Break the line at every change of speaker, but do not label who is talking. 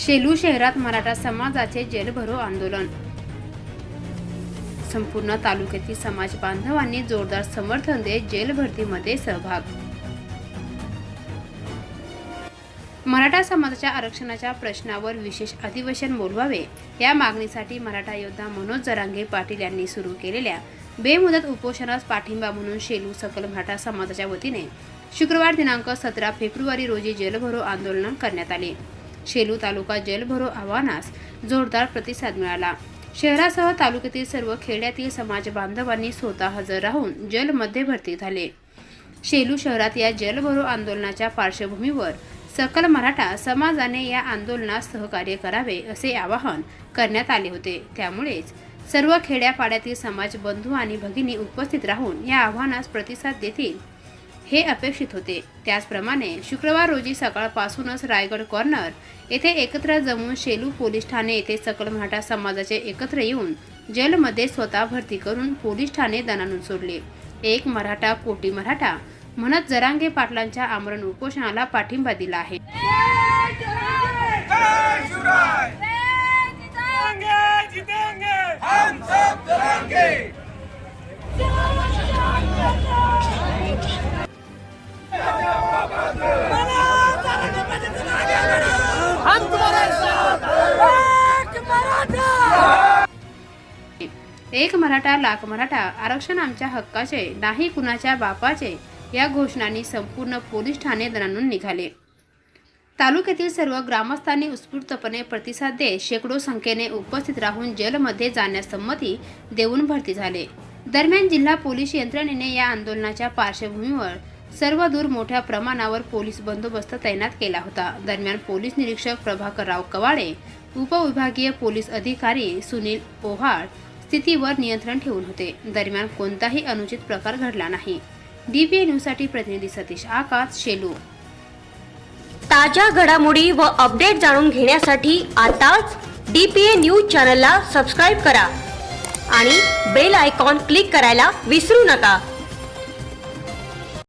शेलू शहरात मराठा समाजाचे जेलभरो आंदोलन. संपूर्ण तालुक्यातील समाज बांधवांनी जोरदार समर्थन देत जेल भरतीमध्ये सहभाग. मराठा समाजाच्या आरक्षणाच्या प्रश्नावर विशेष अधिवेशन बोलवावे या मागणीसाठी मराठा योद्धा मनोज जरांगे पाटील यांनी सुरू केलेल्या बेमुदत उपोषणास पाठिंबा म्हणून शेलू सकल मराठा समाजाच्या वतीने शुक्रवार दिनांक सतरा फेब्रुवारी रोजी जेलभरो आंदोलन करण्यात आले. शेलू तालुका जलभरो आव्हानास जोरदार प्रतिसाद मिळाला. शहरासह तालुक्यातील सर्व खेड्यातील समाज बांधवांनी स्वतः हजर राहून जलमध्ये भरती झाले. शेलू शहरात या जलभरो आंदोलनाच्या पार्श्वभूमीवर सकल मराठा समाजाने या आंदोलनास सहकार्य करावे असे आवाहन करण्यात आले होते. त्यामुळेच सर्व खेड्यापाड्यातील समाज बंधू आणि भगिनी उपस्थित राहून या आव्हानास प्रतिसाद देतील हे अपेक्षित होते. त्याचप्रमाणे शुक्रवार रोजी सकाळपासूनच रायगड कॉर्नर येथे एकत्र जमून शेलू पोलीस ठाणे येथे सकल मराठा समाजाचे एकत्र येऊन जेलमध्ये स्वतः भरती करून पोलीस ठाणे दणानून सोडले. एक मराठा कोटी मराठा म्हणत जरांगे पाटलांच्या आमरण उपोषणाला पाठिंबा दिला आहे.
एक मराठा
लाख मराठा आरक्षण आमच्या हक्काचे नाही कुणाच्या बापाचे या घोषणांनी संपूर्ण पोलीस ठाणे दणानून निघाले. तालुक्यातील सर्व ग्रामस्थांनी उत्स्फूर्तपणे प्रतिसाद देत शेकडो संख्येने उपस्थित राहून जेलमध्ये जाण्यास संमती देऊन भरती झाले. दरम्यान जिल्हा पोलीस यंत्रणेने या आंदोलनाच्या पार्श्वभूमीवर सर्व दूर मोठ्या प्रमाणावर पोलीस बंदोबस्त तैनात केला होता. दरम्यान पोलीस निरीक्षक प्रभाकरराव कवाळे उपविभागीय पोलीस अधिकारी सुनील पोहाळ स्थितीवर नियंत्रण ठेवून होते. दरम्यान कोणताही अनुचित प्रकार घडला नाही. डीपीए न्यूजसाठी प्रतिनिधी सतीश आकाश शेलू.
ताज्या घडामोडी व अपडेट जाणून घेण्यासाठी आताच डी पी ए न्यूज चॅनलला सबस्क्राईब करा आणि बेल आयकॉन क्लिक करायला विसरू नका.